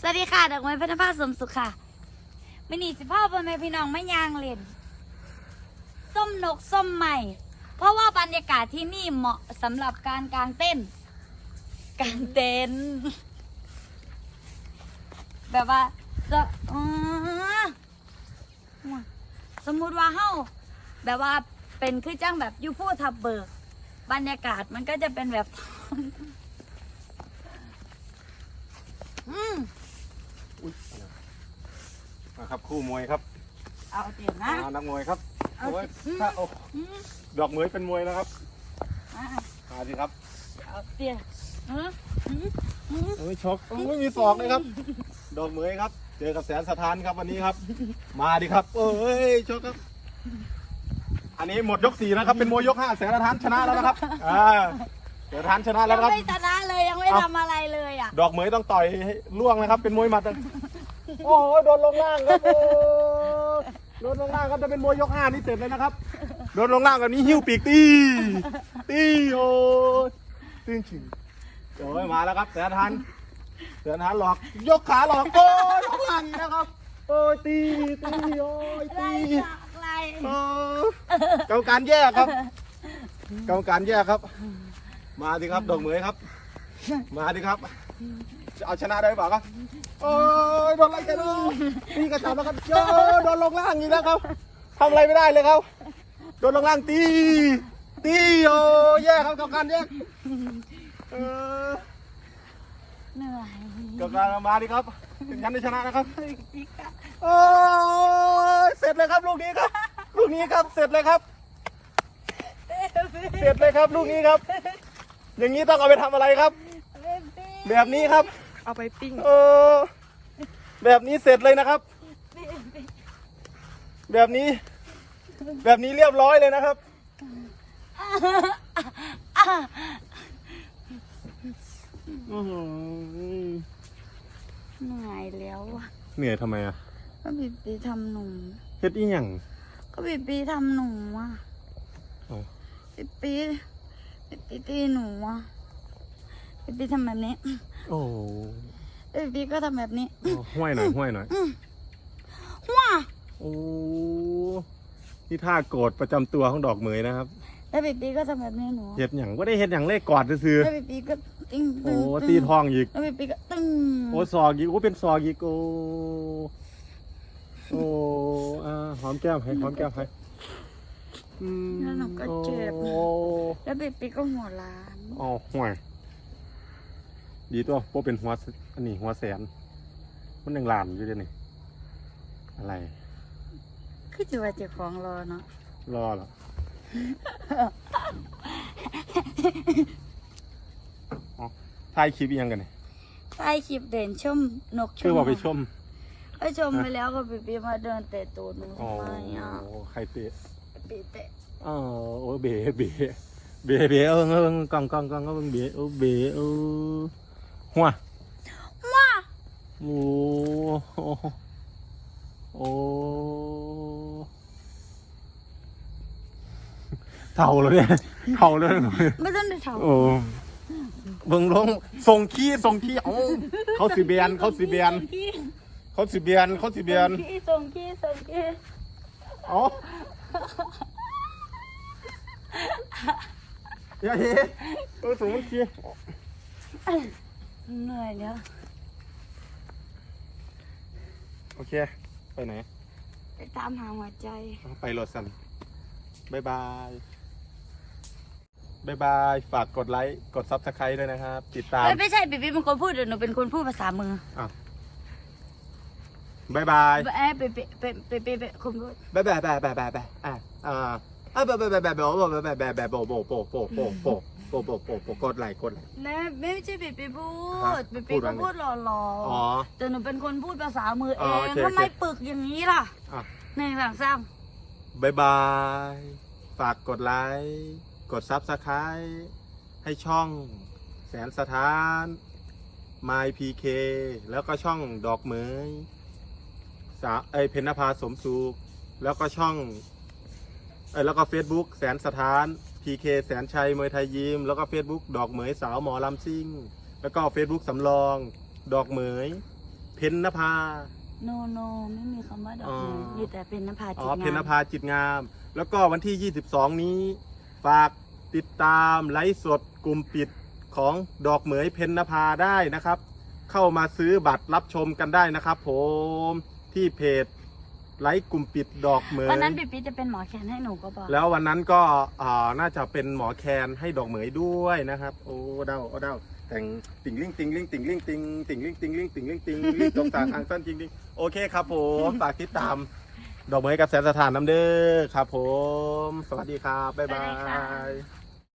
สวัสดีค่ะดอกไม้พัฒนภาสมสุขค่ะมินิสิพ่อพ่อแม่พี่น้องไม่ยางเล่นส้มนกส้มใหม่ เพราะว่าบรรยากาศที่นี่เหมาะสำหรับการกางเต้นกางเต็นแบบว่าจะอสมมุติว่าเฮ้าแบบว่าเป็นคือจ้างแบบยูพูทับเบิก บรรยากาศมันก็จะเป็นแบบ อืม มาครับคู่มวยครับเอาเตียนนะ อ่านักมวยครับเอาโอ้ยอืมถ้าโอ้อืม ดอกเหมยเป็นมวยแล้วครับอะมาสิครับเอาเตียนอืมอืมอืมโอ้ยชกโอ้ยมีศอกเลยครับ ดอกเหมยครับ เจอกับแสนสถานครับวันนี้ครับ มาดิครับเอ้ยชกครับ อันนี้หมดยกสี่แล้วครับ เป็นมวยยกห้าแสนสถานชนะแล้วนะครับอ่าแสนสถานชนะแล้ยัวงนะครับ ไม่ชนะเลยยังไม่เอาทำอะไรเลยอะ ดอกเหมยต้องต่อยให้ล่วงนะครับ เป็นมวยหมัดนะ โอ้ยโดนลงล่างครับโอ้ยโดนลงล่างครับจะเป็นมวยยกห้านี่เสร็จเลยนะครับโดนลงล่างแบบนี้หิ้วปีกตีตีโอ้ยตีนฉิงโอ้ยมาแล้วครับเสือทันเสือทันหลอกยกขาหลอกโอ้ยลงล่างอีกนะครับ โอ้ยตีตีโอ้ยอะไรตีอะไรโอ้ยกรรมการแยกครับกรรมการแยกครับ มาสิครับดอกเหมยครับ มาดิครับจะ เอาชนะได้หรือเปล่าครับโอ้ยโดนอะไรกันนี่กระจับแล้วครับโยโดนลงล่างอีกแล้วครับทำอะไรไม่ได้เลยครับ โดนลงล่างตี ตีโอ้แย่ครับกับการแย่เออเหนื่อยกับการมาดิครับถึงฉันได้ชนะนะครับโอ้ยเสร็จเลยครับลูกนี้ครับ ลูกนี้ครับเสร็จเลยครับ เสร็จเลยครับลูกนี้ครับ อย่างนี้ต้องเอาไปทำอะไรครับ แบบนี้ครับ เอาไปปิ้งเออแบบนี้เสร็จเลยนะครับ แบบนี้ แบบนี้เรียบร้อยเลยนะครับ อื้อหือเหนื่อยแล้วอะเหนื่อยทำไมอะก็บีบีทำหนูเฮ็ดอีหยัง ก็บีบีทำหนูอะอ๋อบีบีบีบีตีหนูอะ บีบีทำแบบนี้โอ้บีบีก็ทำแบบนี้ห้วยหน่อยห้วยหน่อยว้าโอ้นี่ท่าโกรธประจำตัวของดอกเหมยนะครับแล้วบีบีก็ทำแบบนี้หนูเฮ็ดหยังก็ได้เฮ็ดหยังเลขกอดซื้อแล้วบีบีก็ติ้งๆโอ้ตึ้งตีทองอีกแล้วบีบีก็ตึ้งโอ้ซอกอีกโอ้เป็นซอกอีกโอ้โอ้อ่าหอมแก้มให้หอมแก้มให้อืมแล้วหนูก็เจ็บโอ้แล้วบีบีก็หัวล้านอ๋อห่วย ดีตัวพวกเป็นหัวอันนี้หัวแสน มันยังลานอยู่เด้วยวนี่อะไร คือจะว่าเจ็บของรอเนาะรอเหรออ๋อถ่ายคลิปอีกอยังกันเนี่ยใต้คลิปเด่นชมนกชมคือว่าไปชม ไปชมไปแล้วก็บีบีมาเดินเตะตูดหนูอ๋อทำไมอะใครเตะบีเตะอ๋อโอ้เบ๋เบ๋เบ๋เบ๋เออเออกองกองกองก็เบิ่งเบ๋โอ้เบ๋เออ หัวว้าโอ้โอ้โอ้เท่าแล้วเนี่ยเท่าแล้วเนี่ยไม่ต้องได้ถามโอ้เบิ่งลงส่งขี้ส่งขี้เอาเขาสิเบียนเขาสิเบียนเขาสิเบียนเขาสิเบียนส่งขี้ส่งขี้เอาอย่าเฮ้เออส่งมันขี้ เหนื่อยแล้ว โอเค ไปไหน ไปตามหาหัวใจไปโรถสันบายบายบายบาย ฝากกดไลค์ กดซับสไครต์ด้วยนะครับ ติดตามเอ้ยไม่ใช่บีบีเป็นคนพูดเดี๋ยวหนูเป็นคนพูดภาษามือบายบายเอ้ยบีบีเป็นบีบีเป็นคนพูดบายบายบายบายบายบายอะอ่าอะบายบายบายบายบายบายบายบายบายโบโบโบโบโบ โบโบโบโบโบกดไลค์กดไลค์นะไม่ใช่บีบีพูฮะดบีพูบีดก็ว่าไง พูดหล่ออ๋อ ๆแต่หนูเป็นคนพูดภาษามือเออ๋องโอเคทำไมโอเค ปึกอย่างนี้ล่ะอะหนึ่งสองสามบายบาย ฝากกดไลค์กดซับสไครต์ให้ช่องแสนสถาน My PK แล้วก็ช่องดอกเหมยสาเอยเพญนภาสมสุขแล้วก็ช่องเอยแล้วก็ Facebook แสนสถาน PK แสนชัยมวยไทยยิม แล้วก็ Facebook ดอกเหมยสาวหมอลำซิ่ง แล้วก็ Facebook สำรอง ดอกเหมย เพนนภา โนโนไม่มีคำว่าดอกอ๋อไม้มีแต่เป็นนภาอ๋จิอตเพงานนภาจิตงาม แล้วก็วันที่ 22 นี้ ฝากติดตามไลฟ์สดกลุ่มปิดของดอกเหมยเพนนภาได้นะครับ เข้ามาซื้อบัตรรับชมกันได้นะครับ ผมที่เพจ ไลฟ์กลุ่มปิดดอกเหมยวันนั้นปิปิจะเป็นหมอแคนให้หนูก็บอกแล้ววันนั้นก็อ่าน่าจะเป็นหมอแคนให้ดอกเหมยด้วยนะครับ โอ้เดาโอ้เดาแต่งติ่งลิงติ่งลิงติ่งลิงติ่งติ่งลิงติ่งลิงติ่งลิงติ่งลิงตรงตาทางสั้นจริงจริงโอเคครับผมฝากติดตาม ดอกเหมยกับแสนสถานน้ำเด้อครับผม สวัสดีครับบ๊ายบาย